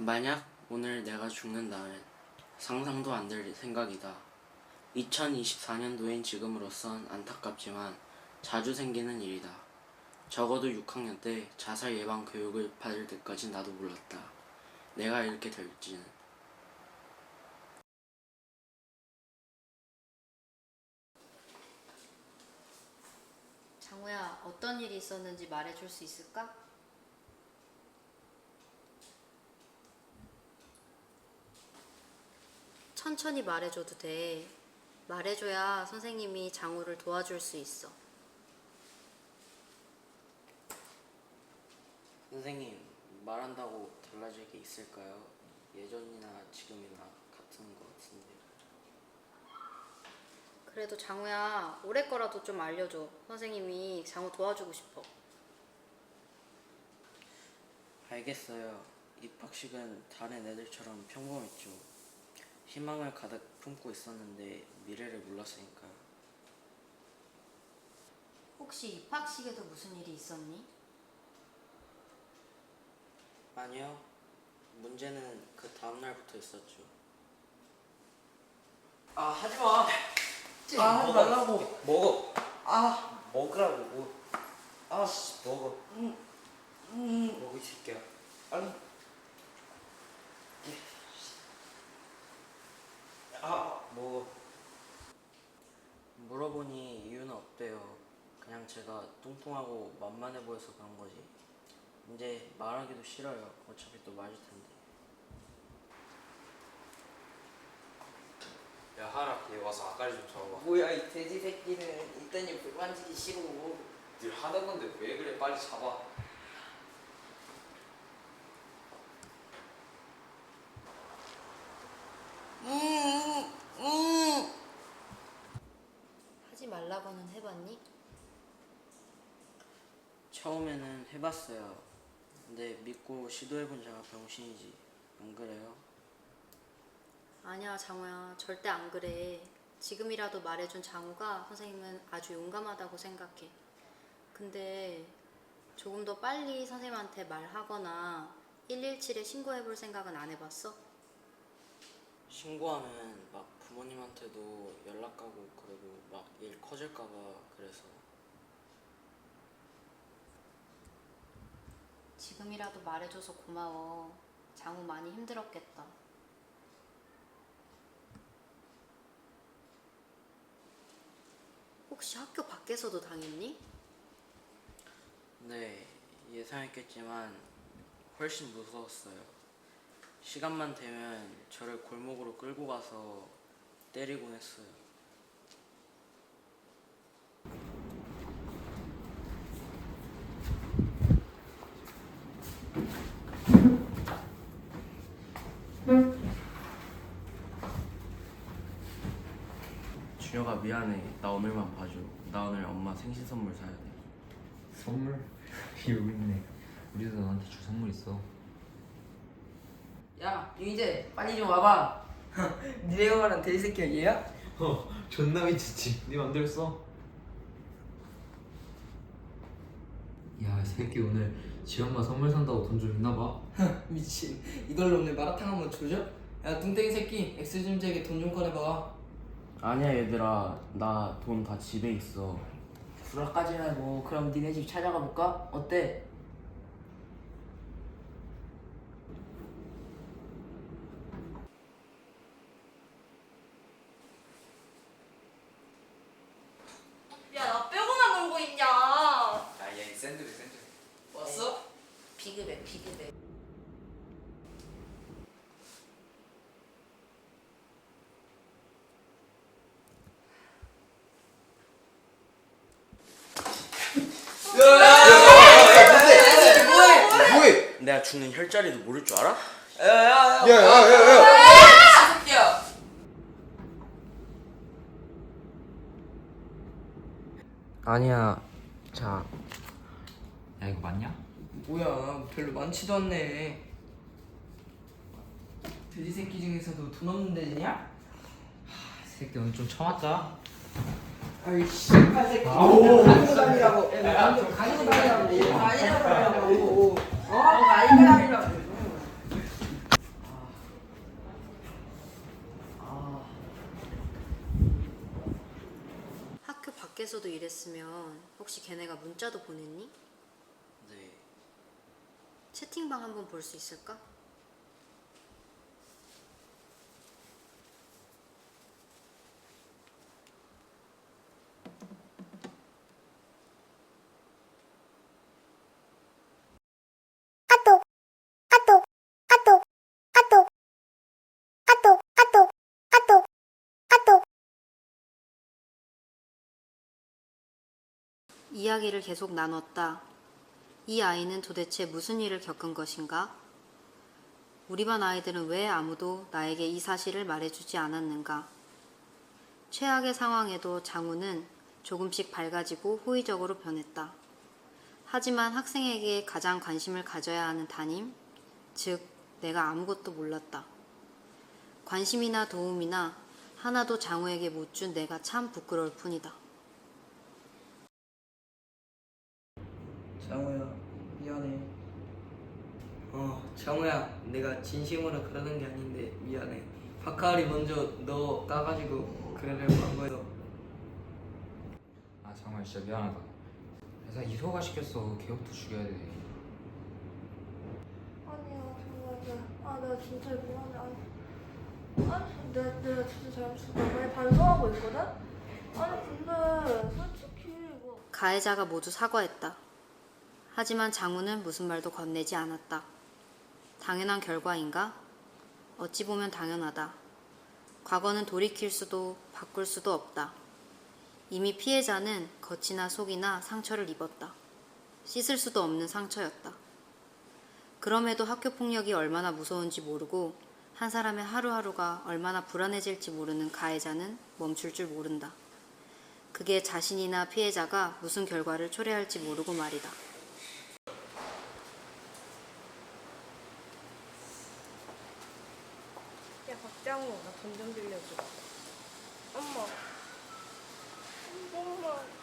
만약 오늘 내가 죽는다면 상상도 안 될 생각이다. 2024년도인 지금으로선 안타깝지만 자주 생기는 일이다. 적어도 6학년 때 자살 예방 교육을 받을 때까지 나도 몰랐다. 내가 이렇게 될지는. 장우야, 어떤 일이 있었는지 말해줄 수 있을까? 천천히 말해줘도 돼. 말해줘야 선생님이 장우를 도와줄 수 있어. 선생님, 말한다고 달라질 게 있을까요? 예전이나 지금이나 같은 것 같은데. 그래도 장우야, 올해 거라도 좀 알려줘. 선생님이 장우 도와주고 싶어. 알겠어요. 입학식은 다른 애들처럼 평범했죠. 희망을 가득 품고 있었는데 미래를 몰랐으니까요. 혹시 입학식에도 무슨 일이 있었니? 아니요. 문제는 그 다음 날부터 있었죠. 아 하지 마. 아 하지 말라고. 먹어. 아 먹으라고. 뭐. 아 씨, 먹어. 음. 음. 먹어 이 새끼야. 아니. 아 먹어. 물어보니 이유는 없대요. 그냥 제가 뚱뚱하고 만만해 보여서 그런 거지. 이제 말하기도 싫어요. 어차피 또 맞을 텐데. 야 하라 얘 와서 아까리 좀 잡아봐 뭐야 이 돼지 새끼는 이딴이 불 만지기 싫어. 늘 하던 건데 왜 그래 빨리 잡아 하지 말라고는 해봤니? 처음에는 해봤어요. 근데 믿고 시도해본 자가 병신이지. 안 그래요? 아니야, 장우야. 절대 안 그래. 지금이라도 말해준 장우가 선생님은 아주 용감하다고 생각해. 근데 조금 더 빨리 선생님한테 말하거나 117에 신고해볼 생각은 안 해봤어? 신고하면 막 부모님한테도 연락 가고 그리고 막 일 커질까봐 그래서 지금이라도 말해줘서 고마워. 장우 많이 힘들었겠다. 혹시 학교 밖에서도 당했니? 네 예상했겠지만 훨씬 무서웠어요. 시간만 되면 저를 골목으로 끌고 가서 때리곤 했어요. 준혁아 미안해. 나 오늘만 봐줘. 나 오늘 엄마 생신 선물 사야 돼. 선물? 여기 있네. 우리도 너한테 줄 선물 있어. 야 이제 빨리 좀 와봐. 니네가 말한 새끼가 얘야? 어, 존나 미쳤지. 네 맘대로 써. 야, 이 새끼 오늘 지 엄마 선물 산다고 돈 좀 있나 봐. 미친. 이걸로 오늘 마라탕 한번 조져? 야 뚱땡이 새끼 엑스준재에게 돈 좀 꺼내봐. 아니야 얘들아 나 돈 다 집에 있어 불화까지라고 그럼 니네 집 찾아가 볼까? 어때? 야, 나 빼고만 놀고 있냐? 야얘 샌드백 샌드백 왔어? 비급해, 비급해. 뭐해? 내가 죽는 혈자리도 모를 줄 알아? 야야야. 아, 새끼야. 아니야 자 야, 이거 맞냐? 뭐야 별로 많지도 않네. 돼지 새끼 중에서도 돈 없는 돼지냐? 이 새끼 오늘 좀 처맞자. 아이씨. 아오. 아. 학교 밖에서도 일했으면 혹시 걔네가 문자도 보냈니? 네. 채팅방 한번 볼 수 있을까? 이야기를 계속 나눴다. 이 아이는 도대체 무슨 일을 겪은 것인가? 우리 반 아이들은 왜 아무도 나에게 이 사실을 말해주지 않았는가? 최악의 상황에도 장우는 조금씩 밝아지고 호의적으로 변했다. 하지만 학생에게 가장 관심을 가져야 하는 담임, 즉, 내가 아무것도 몰랐다. 관심이나 도움이나 하나도 장우에게 못 준 내가 참 부끄러울 뿐이다. 장우야 미안해. 어, 장우야, 내가 진심으로 그러는 게 아닌데 미안해. 파카리 먼저 너 따가지고 그러려고 한 거였어. 아 정말 진짜 미안하다 내가 이소가 시켰어 걔부터 죽여야 돼 아니야 정말 내, 아 내가 진짜 미안해 아니 아니 내가, 내가 진짜 잘못했어 나 많이 반성하고 있거든? 아니 근데 솔직히 뭐 가해자가 모두 사과했다. 하지만 장우는 무슨 말도 건네지 않았다. 당연한 결과인가? 어찌 보면 당연하다. 과거는 돌이킬 수도 바꿀 수도 없다. 이미 피해자는 겉이나 속이나 상처를 입었다. 씻을 수도 없는 상처였다. 그럼에도 학교 폭력이 얼마나 무서운지 모르고 한 사람의 하루하루가 얼마나 불안해질지 모르는 가해자는 멈출 줄 모른다. 그게 자신이나 피해자가 무슨 결과를 초래할지 모르고 말이다. 장호 나 돈 좀 빌려줘 엄마. 엄마.